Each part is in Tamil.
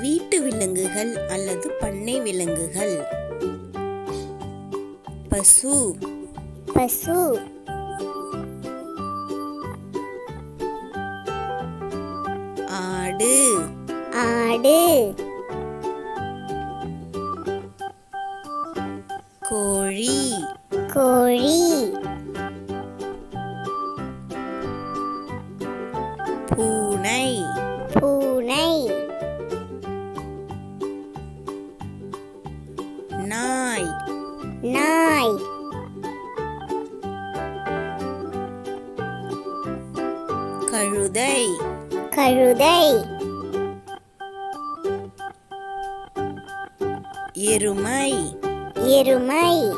வீட்டு விலங்குகள் அல்லது பண்ணை விலங்குகள். பசு. பசு. ஆடு. ஆடு. கோழி. கோழி. நாய். கழுதை. கழுதை. எருமை. எருமை.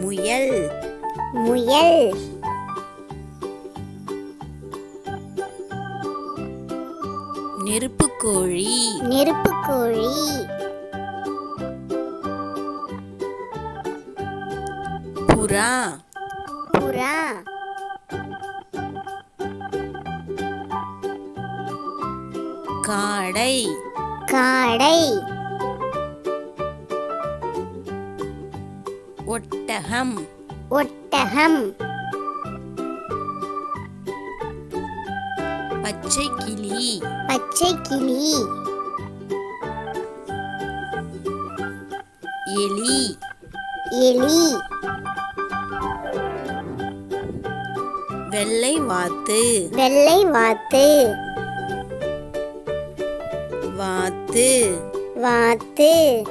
முயல். முயல். நெருப்புக்கோழி. நெருப்புக்கோழி. புறா. புறா. காடை. காடை. ஒட்டகம். ஒட்டகம். பச்சை கிளி. பச்சை கிளி. எலி. எலி. வெள்ளை வாத்து. வெள்ளை வாத்து. வாத்து. வாத்து.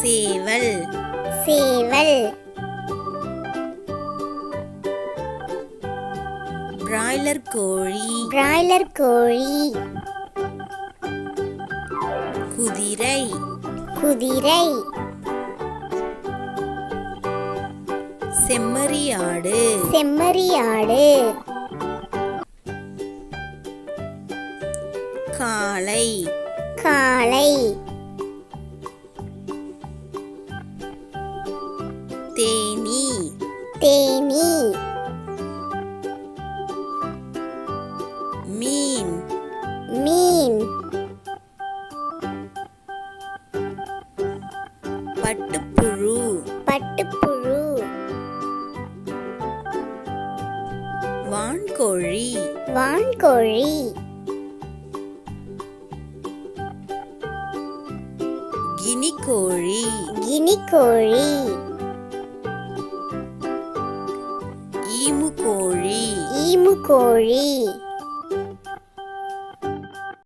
சேவல். சேவல். பிராய்லர் கோழி பிராய்லர் கோழி குதிரை குதிரை செம்மறியாடு செம்மறியாடு காளை காளை தேனி தேனி பட்டுப்புழு. பட்டுப்புழு. வான்கோழி. வான்கோழி. கினிக்கோழி. கினிக்கோழி. ஈமுக்கோழி. ஈமுக்கோழி.